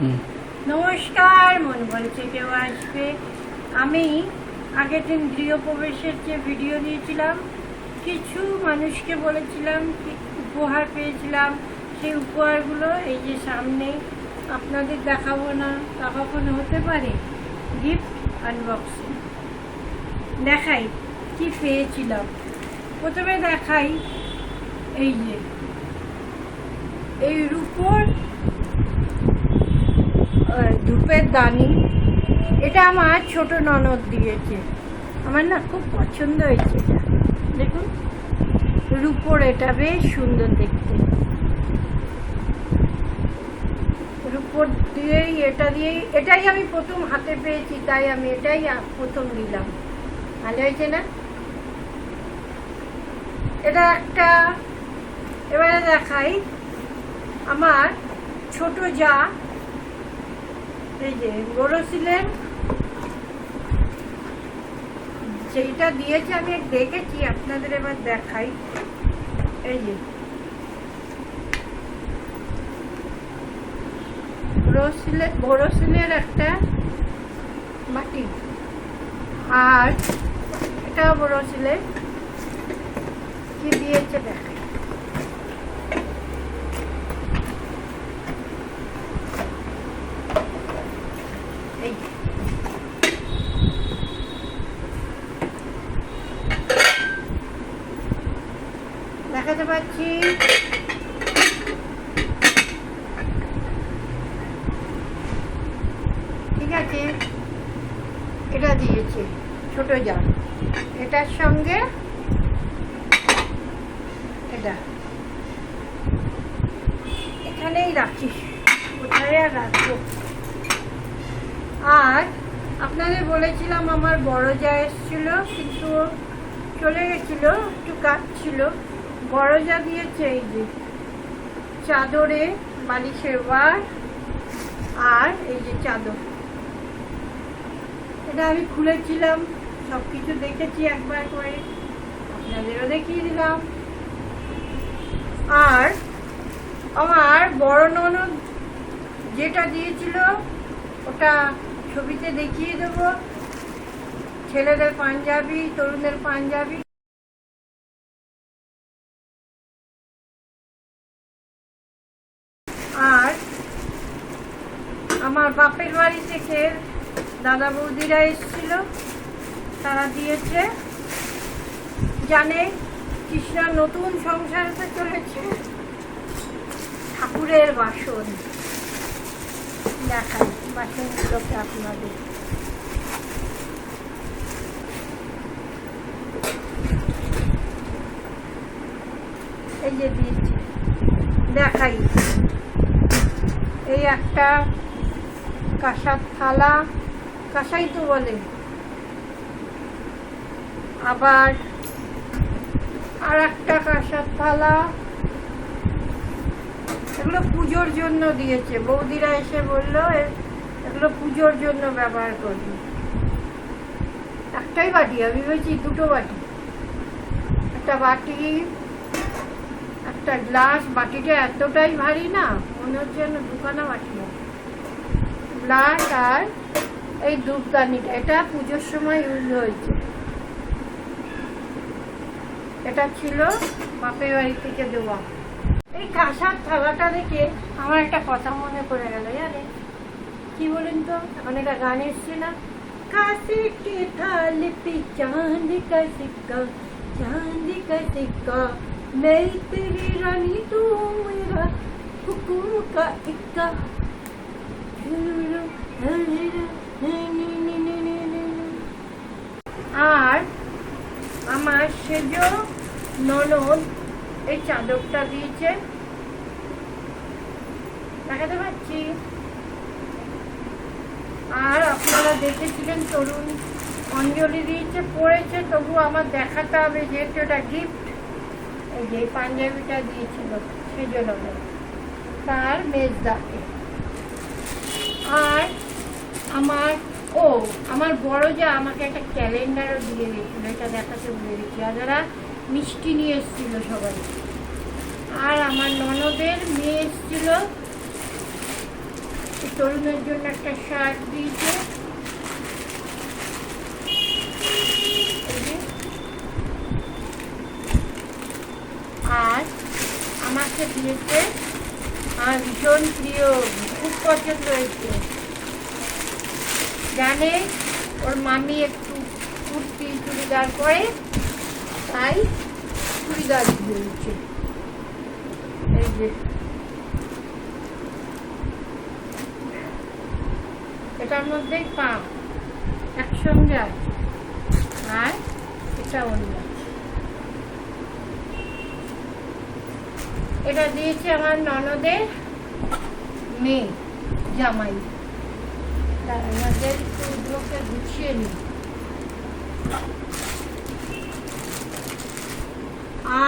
নমস্কার, মন বলছে কেউ আসবে। আমি আগের দিন গৃহপ্রবেশের যে ভিডিও দিয়েছিলাম কিছু মানুষকে বলেছিলাম উপহার পেয়েছিলাম, সেই উপহারগুলো এই যে সামনে আপনাদের দেখাবো না, তা কখনো হতে পারে? গিফট আনবক্সিং দেখাই, কি পেয়েছিলাম? প্রথমে দেখাই, এই যে, এই রূপোর ধূপের দানি। এটা আমার ছোট ননদ দিয়েছে। আমার না খুব পছন্দ হয়েছে এটা। দেখুন, রূপোর এটা বেশ সুন্দর দেখতে। রূপোর দিয়েই, এটা দিয়েই, এটাই আমি প্রথম হাতে পেয়েছি, তাই আমি এটাই প্রথম দিলাম ভালো হয়েছে না? এটা একটা, এবারে দেখাই। আমার ছোট যা এই যে গোরসিলের সেইটা দিয়েছে আমি দেখেছি, আপনাদের এবার দেখাই। এই যে। গোরসিলের গোরসিলের একটা বাটি আর এটা গোরসিলের কি দিয়েছে দেখাই এই যে। দেখাতে পাচ্ছি ঠিক আছে এটা দিয়েছে, ছোট জার। এটার সঙ্গে এটা। এখানেই রাখিস, কোথায় আর রাখব? আর আপনাদের বলেছিলাম আমার বড় যা এসেছিল, কিন্তু চলে গেছিল, একটু কাজ ছিল বড় যা দিয়েছে এই যে চাদরে বালিশের ওয়ার আর এই যে চাদর। এটা আমি খুলেছিলাম সব কিছু দেখেছি একবার করে, আপনাদেরও দেখিয়ে দিলাম। আর আমার বড় ননদ যেটা দিয়েছিল, ওটা ছবিতে দেখিয়ে দেবো। ছেলেদের পাঞ্জাবি, তরুণদের পাঞ্জাবি। আর আমার বাপের বাড়ি থেকে দাদা বৌদিরা এসেছিল, তারা দিয়েছে। জানে কৃষ্ণা নতুন সংসারতে চলেছে। ঠাকুরের বাসন। দেখাই বাসনগুলোকে আপনাদের। এই যে দিয়েছি। দেখাই। এই একটা কাঁসার থালা। কাঁসাই বলে। আবার আর একটা কাঁসার থালা। এগুলো পুজোর জন্য দিয়েছে। বৌদিরা এসে বলল এগুলো পুজোর জন্য ব্যবহার করবি একটাই বাটি, আমি বলছি দুটো বাটি। একটা বাটি, একটা গ্লাস। বাটিটা এতটাই ভারী না, মনে হচ্ছে দুখানা বাটি গ্লাস আর এই ধূপদানিটা এটা পুজোর সময় ইউজ হয়েছে এটা ছিল বাপের বাড়ি থেকে দেওয়া এই কাঁসার থালাটা দেখে আমার একটা কথা মনে পড়ে গেল জানে কি বলেন তো এখন একটা গান এসছে না কাশি के थाल पे चांद का सिक्का चांद का सिक्का मैं तेरी रानी तू मेरा हुकुम का इक्का সেজ ননদ এই চাদরটা দিয়েছে। দেখাতে পাচ্ছি? আর আপনারা দেখেছিলেন তরুণ অঞ্জলি দিয়েছে, পড়েছে, তবু আমার দেখাতে হবে যেহেতু এটা গিফট এই যে পাঞ্জাবিটা দিয়েছিল, সেজন্য তার মেজদাকে। আর আমার ও, আমার বড় যা আমাকে একটা ক্যালেন্ডারও দিয়ে গেছিল এটা দেখাতে ভুলে গেছি। আর যারা মিষ্টি নিয়ে এসেছিল সবাই। আর আমার ননদের মেয়ে এসেছিল। তরুণের জন্য একটা শার্ট দিয়েছে। আর আমাকে দিয়েছে আমার ভীষণ প্রিয়, খুব পছন্দ হয়েছে। জানে, ওর মামি একটু কুর্তি, চুড়িদার করে তাই চুড়িদার দিয়েছে এই যে। এটার মধ্যেই পা একসঙ্গে আছে। আর এটা অন্য এটা দিয়েছে আমার ননদের মেয়ে, জামাই। আমাদের ওগুলোকে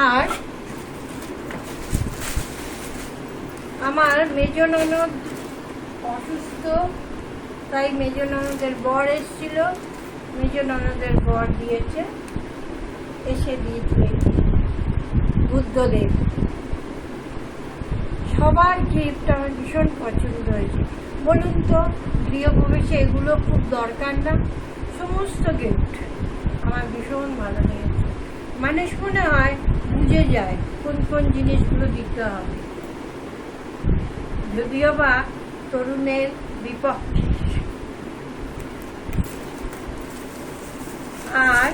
আর আমার মেজ ননদ অসুস্থ, তাই মেজ ননদের বর এসেছিল। মেজ ননদের বর দিয়েছে, এসে দিয়েছে বুদ্ধদেব। সবার গিফট আমার ভীষণ পছন্দ হয়েছে। বলুন তো গৃহপ্রবেশে এগুলো খুব দরকার না? সমস্ত গিফট আমার ভীষণ ভালো লেগেছে। মানুষ মনে হয়, বুঝে যায় কোন কোন জিনিসগুলো দিতে হবে। যদিও বা তরুণের বিপক্ষে। আর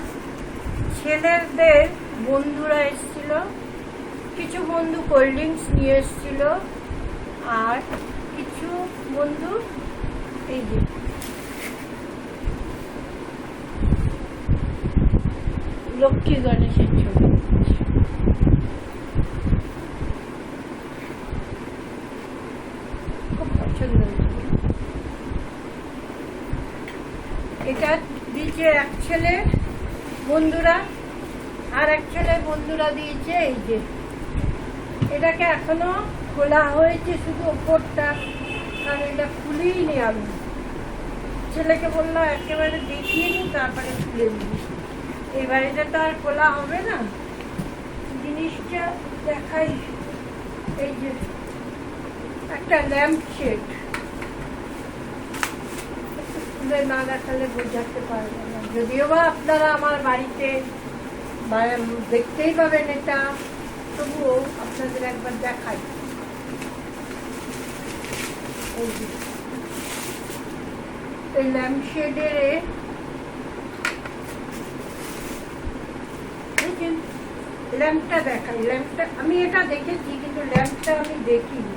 ছেলেদের বন্ধুরা এসেছিল। কিছু বন্ধু কোল্ড ড্রিঙ্কস নিয়ে এসেছিল আর কিছু বন্ধু এই যে। লক্ষ্মী গণেশের ছবি। খুব পছন্দ এটা দিয়েছে এক ছেলে বন্ধুরা, আর এক ছেলে বন্ধুরা দিয়েছে এই যে। এটাকে এখনও খোলা হয়েছে শুধু ওপরটা, কারণ এটা খুলেই নি আমি। ছেলেকে বললাম একেবারে দেখিয়ে নি, তারপরে খুলে দিই এবার এটা তো আর খোলা হবে না। জিনিসটা দেখাই। এই যে, একটা ল্যাম্প শেড। খুলে না দেখালে বোঝাতে পারবে না। যদিও বা আপনারা আমার বাড়িতে দেখতেই পাবেন এটা, তবুও আপনাদের একবার দেখাই। আমি এটা দেখেছি, কিন্তু ল্যাম্পটা আমি দেখিনি।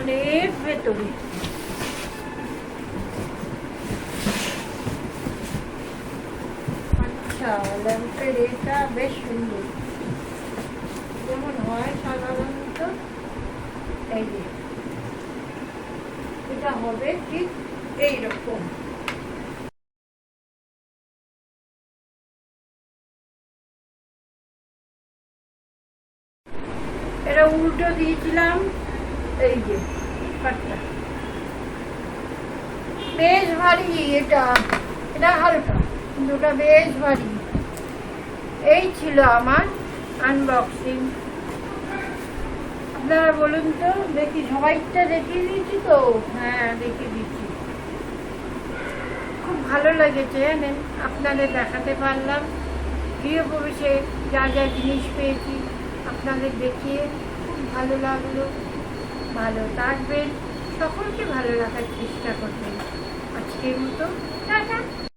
অনেক ভেতরে। আচ্ছা ল্যাম্পের এটা বেশ সুন্দর। এটা উল্টো দিয়েছিলাম। এই যে বেশ ভারী এটা। এটা হালকা। কিন্তু বেশ ভারী। এই ছিল আমার আনবক্সিং আপনারা বলুন তো, দেখি সবাইটা দেখিয়ে দিয়েছি তো? হ্যাঁ দেখিয়ে দিচ্ছি। খুব ভালো লেগেছে জানেন আপনাদের দেখাতে পারলাম। গৃহপ্রবেশে যা যা জিনিস পেয়েছি আপনাদের দেখিয়ে খুব ভালো লাগল। ভালো থাকবেন, সকলকে ভালো রাখার চেষ্টা করবেন। আজকের মতো, টাটা।